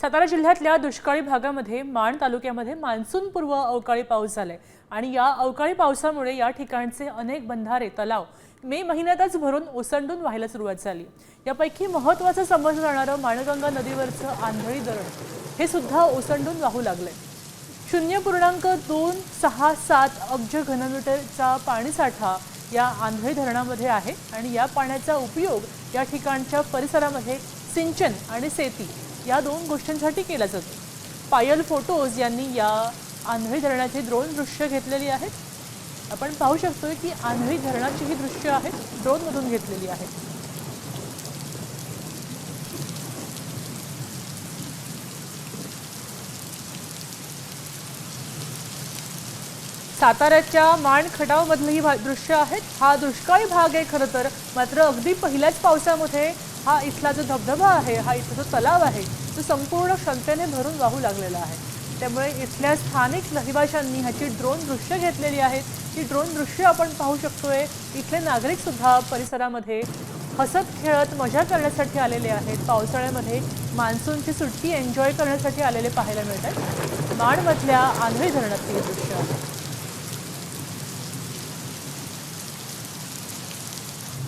सातारा जिल्ह्यातल्या दुष्काळी भागामध्ये माण तालुक्यामध्ये मान्सूनपूर्व अवकाळी पाऊस झालाय. आणि या अवकाळी पावसामुळे या ठिकाणचे अनेक बंधारे तलाव मे महिन्यातच भरून ओसंडून व्हायला सुरुवात झाली. यापैकी महत्त्वाचं समजलं जाणारं माणगंगा नदीवरचं आंधळी धरण हे सुद्धा ओसंडून वाहू लागलंय. शून्य पूर्णांक दोन सहा सात अब्ज घनमीटरचा पाणीसाठा या आंधळी धरणामध्ये आहे. आणि या पाण्याचा उपयोग या ठिकाणच्या परिसरामध्ये सिंचन आणि शेती या दोन गोष्टींसाठी केला जातो. पायल फोटोज यांनी या आंधळी धरणाची द्रोण दृश्य घेतलेली आहेत. आपण पाहू शकतोय की आंधळी धरणाची ही दृश्य आहेत ड्रोनमधून घेतलेली आहेत साताऱ्याच्या माण खटावमधलं ही भा- दृश्य आहेत हा दुष्काळी भाग आहे खरं तर. मात्र अगदी पहिल्याच पावसामध्ये हा इथला जो धबधबा आहे हा इथला जो तलाव आहे तो संपूर्ण क्षमतेने भरून वाहू लागलेला आहे. त्यामुळे इथल्या स्थानिक रहिवाशांनी ह्याची ड्रोन दृश्य घेतलेली आहेत ती ड्रोन दृश्य आपण पाहू शकतोय. इथले नागरिकसुद्धा परिसरामध्ये हसत खेळत मजा करण्यासाठी आलेले आहेत. पावसाळ्यामध्ये मान्सूनची सुट्टी एन्जॉय करण्यासाठी आलेले पाहायला मिळतात माणमधल्या आंधळी धरणातली दृश्य आहे.